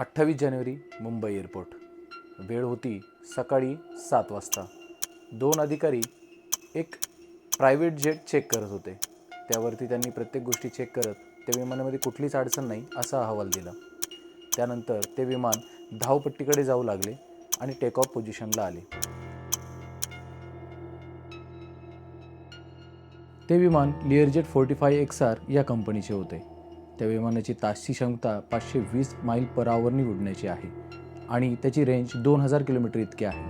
अठ्ठावीस जानेवारी मुंबई एअरपोर्ट. वेळ होती सकाळी सात वाजता. दोन अधिकारी एक प्रायव्हेट जेट चेक करत होते. त्यावरती त्यांनी प्रत्येक गोष्टी चेक करत त्या विमानामध्ये कुठलीच अडचण नाही असा अहवाल दिला. त्यानंतर ते विमान धावपट्टीकडे जाऊ लागले आणि टेक ऑफ पोझिशनला आले. ते विमान Learjet forty five X R या कंपनीचे होते. त्या विमानाची तासची क्षमता पाचशे वीस माईल पर आवरनी उडण्याची आहे. आणि त्याची रेंज दोन हजार किलोमीटर इतकी आहे.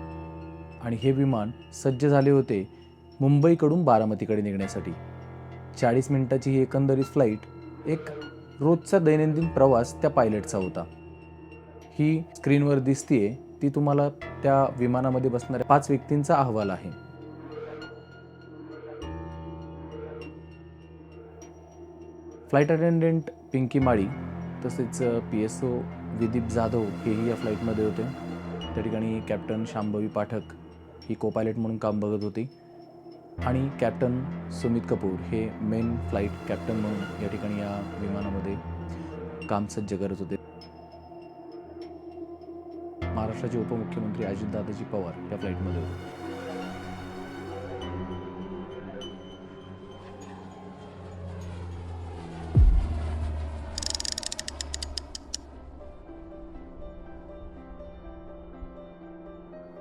आणि हे विमान सज्ज झाले होते मुंबईकडून बारामतीकडे निघण्यासाठी. चाळीस मिनिटाची ही एकंदरीत फ्लाईट एक रोजचा दैनंदिन प्रवास त्या पायलटचा होता. ही स्क्रीनवर दिसतीये ती तुम्हाला त्या विमानामध्ये बसणाऱ्या पाच व्यक्तींचा अहवाल आहे. फ्लाईट अटेंडंट पिंकी माळी तसेच P S O Videep Jadhav हेही या फ्लाईटमध्ये होते. त्या ठिकाणी कॅप्टन शांभवी पाठक ही को पायलट म्हणून काम बघत होती. आणि कॅप्टन सुमित कपूर हे मेन फ्लाईट कॅप्टन म्हणून या ठिकाणी या विमानामध्ये काम सज्ज करत होते. महाराष्ट्राचे उपमुख्यमंत्री अजितदादाजी पवार या फ्लाईटमध्ये होते.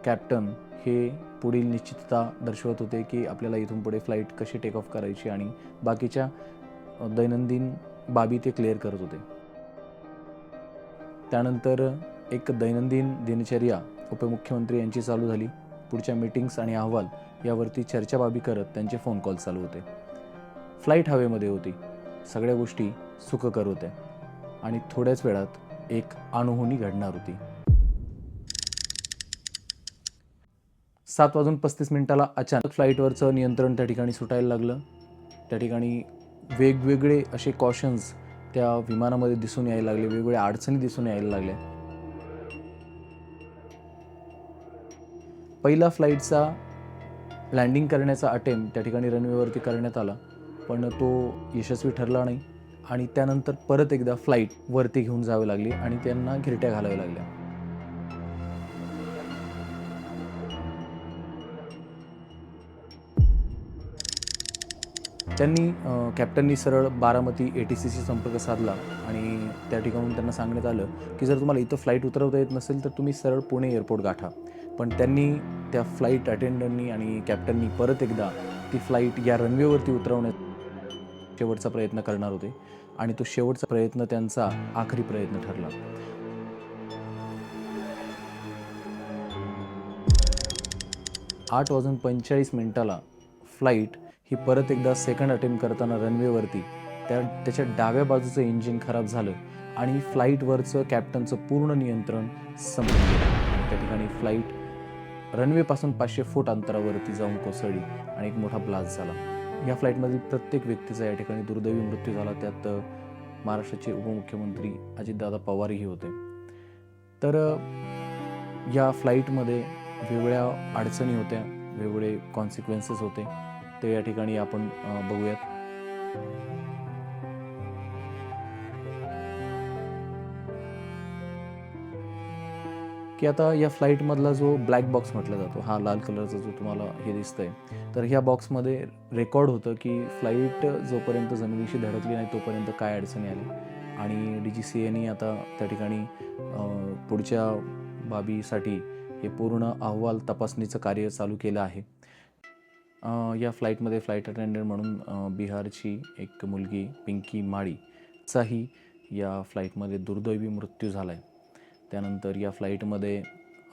कॅप्टन हे पुढील निश्चितता दर्शवत होते की आपल्याला इथून पुढे फ्लाईट कशी टेक ऑफ करायची आणि बाकीच्या दैनंदिन बाबी ते क्लिअर करत होते. त्यानंतर एक दैनंदिन दिनचर्या उपमुख्यमंत्री यांची चालू झाली. पुढच्या मीटिंग्स आणि अहवाल यावरती चर्चा बाबी करत त्यांचे फोन कॉल चालू होते. फ्लाईट हवेमध्ये होती. सगळ्या गोष्टी सुखकर होत्या आणि थोड्याच वेळात एक अणुहोनी घडणार होती. सात वाजून पस्तीस मिनिटाला अचानक फ्लाईटवरचं नियंत्रण त्या ठिकाणी सुटायला लागलं. त्या ठिकाणी वेगवेगळे असे कॉशन्स त्या विमानामध्ये दिसून यायला लागले. वेगवेगळ्या अडचणी दिसून यायला लागल्या. पहिला फ्लाईटचा लँडिंग करण्याचा अटेम्प्ट त्या ठिकाणी रनवेवरती करण्यात आला पण तो यशस्वी ठरला नाही. आणि त्यानंतर परत एकदा फ्लाईट वरती घेऊन जावे लागली आणि त्यांना घिरट्या घालाव्या लागल्या. त्यांनी कॅप्टननी सरळ बारामती ए टी सीशी संपर्क साधला आणि त्या ठिकाणून त्यांना सांगण्यात आलं की जर तुम्हाला इथं फ्लाईट उतरवता येत नसेल तर तुम्ही सरळ पुणे एअरपोर्ट गाठा. पण त्यांनी त्या फ्लाईट अटेंडंटनी आणि कॅप्टननी परत एकदा ती फ्लाईट या रनवेवरती उतरवण्यात शेवटचा प्रयत्न करणार होते आणि तो शेवटचा प्रयत्न त्यांचा आखरी प्रयत्न ठरला. आठ वाजून पंचेचाळीस मिनिटाला फ्लाईट ही परत एकदा सेकंड अटेम्प्ट करताना रनवेवरती त्या त्याच्या डाव्या बाजूचं इंजिन खराब झालं आणि फ्लाईटवरचं कॅप्टनचं पूर्ण नियंत्रण संपलं. आणि त्या ठिकाणी फ्लाईट रनवेपासून पाचशे फूट अंतरावरती जाऊन कोसळली आणि एक मोठा ब्लास्ट झाला. या फ्लाईटमधील प्रत्येक व्यक्तीचा या ठिकाणी दुर्दैवी मृत्यू झाला. त्यात महाराष्ट्राचे उपमुख्यमंत्री अजितदादा पवारही होते. तर या फ्लाईटमध्ये वेगवेगळ्या अडचणी होत्या वेगवेगळे कॉन्सिक्वेन्सेस होते. ते या ठिकाणी आपण बघूयात. की आता या फ्लाईटमधला जो ब्लॅक बॉक्स म्हटला जातो हा लाल कलरचा जो तुम्हाला हे दिसतंय तर ह्या बॉक्समध्ये रेकॉर्ड होतं की फ्लाईट जोपर्यंत जमिनीशी धडकली नाही तोपर्यंत काय अडचणी आली आणि डी जी सी एनी आता त्या ठिकाणी पुढच्या बाबीसाठी हे पूर्ण अहवाल तपासणीचं कार्य चालू केलं आहे. या फ्लाईटमध्ये फ्लाईट अटेंडंट म्हणून बिहारची एक मुलगी पिंकी माळीचाही या फ्लाईटमध्ये दुर्दैवी मृत्यू झाला आहे त्यानंतर या फ्लाईटमध्ये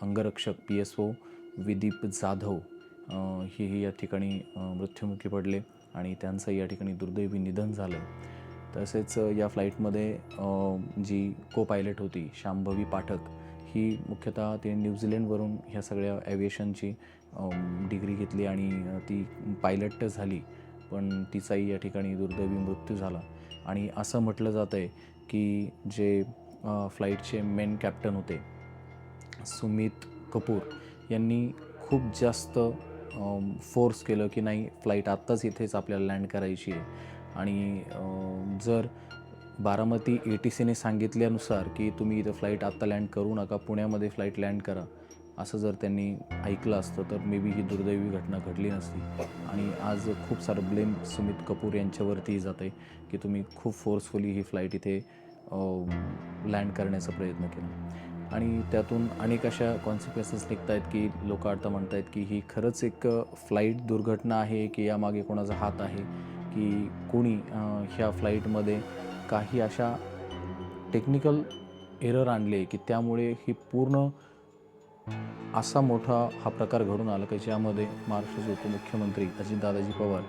अंगरक्षक P S O Videep Jadhav हेही या ठिकाणी मृत्युमुखी पडले आणि त्यांचं या ठिकाणी दुर्दैवी निधन झालं तसेच या फ्लाईटमध्ये जी को पायलट होती शांभवी पाठक ही मुख्यतः ते न्यूझीलंडवरून ह्या सगळ्या ॲव्हिएशनची डिग्री घेतली आणि ती पायलट झाली पण तिचाही या ठिकाणी दुर्दैवी मृत्यू झाला. आणि असं म्हटलं जातं आहे की जे फ्लाईटचे मेन कॅप्टन होते सुमित कपूर यांनी खूप जास्त फोर्स केलं की नाही फ्लाईट आत्ताच इथेच आपल्याला लँड करायची आहे. आणि जर बारामती ए टी सीने सांगितल्यानुसार की तुम्ही इथं फ्लाईट आत्ता लँड करू नका पुण्यामध्ये फ्लाईट लँड करा. असं जर त्यांनी ऐकलं असतं तर मे बी ही दुर्दैवी घटना घडली नसती. आणि आज खूप सारं ब्लेम सुमित कपूर यांच्यावरतीही जात आहे की तुम्ही खूप फोर्सफुली ही फ्लाईट इथे लँड करण्याचा प्रयत्न केला. आणि त्यातून अनेक अशा कॉन्सिक्वेन्सेस निघत आहेत की लोक आता म्हणत आहेत की ही खरंच एक फ्लाईट दुर्घटना आहे की यामागे कोणाचा हात आहे की कोणी ह्या फ्लाईटमध्ये काही अशा टेक्निकल एरर आणले की त्यामुळे ही पूर्ण असा मोठा हा प्रकार घडून आला की ज्यामध्ये महाराष्ट्राचे उपमुख्यमंत्री अजितदादाजी पवार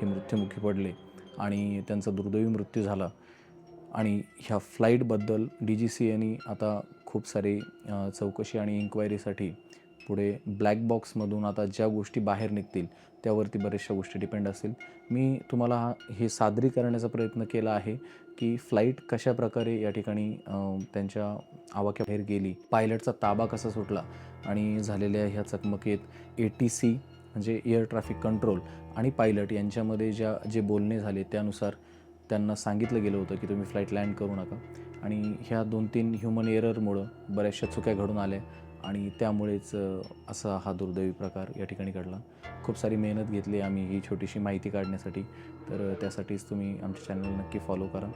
हे मृत्युमुखी पडले आणि त्यांचा दुर्दैवी मृत्यू झाला. आणि ह्या फ्लाईटबद्दल डी जी सी यांनी आता खूप सारे चौकशी आणि इन्क्वायरीसाठी पुढे ब्लॅक बॉक्समधून आता ज्या गोष्टी बाहेर निघतील त्यावरती बऱ्याचशा गोष्टी डिपेंड असतील. मी तुम्हाला हा हे सादरी करण्याचा प्रयत्न केला आहे की फ्लाईट कशा प्रकारे या ठिकाणी त्यांच्या आवाक्याबाहेर गेली पायलटचा ताबा कसा सुटला आणि झालेल्या ह्या चकमकीत ए टी सी म्हणजे एअर ट्रॅफिक कंट्रोल आणि पायलट यांच्यामध्ये ज्या जे बोलणे झाले त्यानुसार त्यांना सांगितलं गेलं होतं की तुम्ही फ्लाईट लँड करू नका. आणि ह्या दोन तीन ह्युमन एररमुळं बऱ्याचशा चुक्या घडून आल्या. आणि त्यामुळेच असा हा दुर्दैवी प्रकार या ठिकाणी घडला. खूप सारी मेहनत घेतली आम्ही ही छोटीशी माहिती काढण्यासाठी. तर त्यासाठीच तुम्ही आमच्या चॅनल नक्की फॉलो करा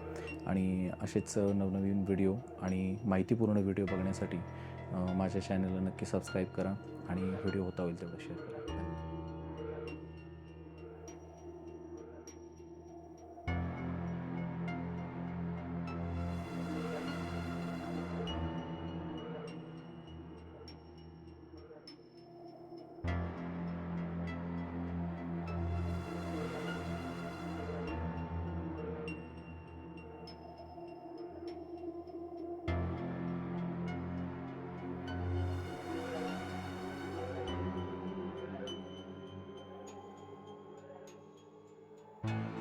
आणि असेच नवनवीन व्हिडिओ आणि माहितीपूर्ण व्हिडिओ बघण्यासाठी माझ्या चॅनलला नक्की सबस्क्राईब करा आणि व्हिडिओ होता होईल तेवढं शेअर करा. you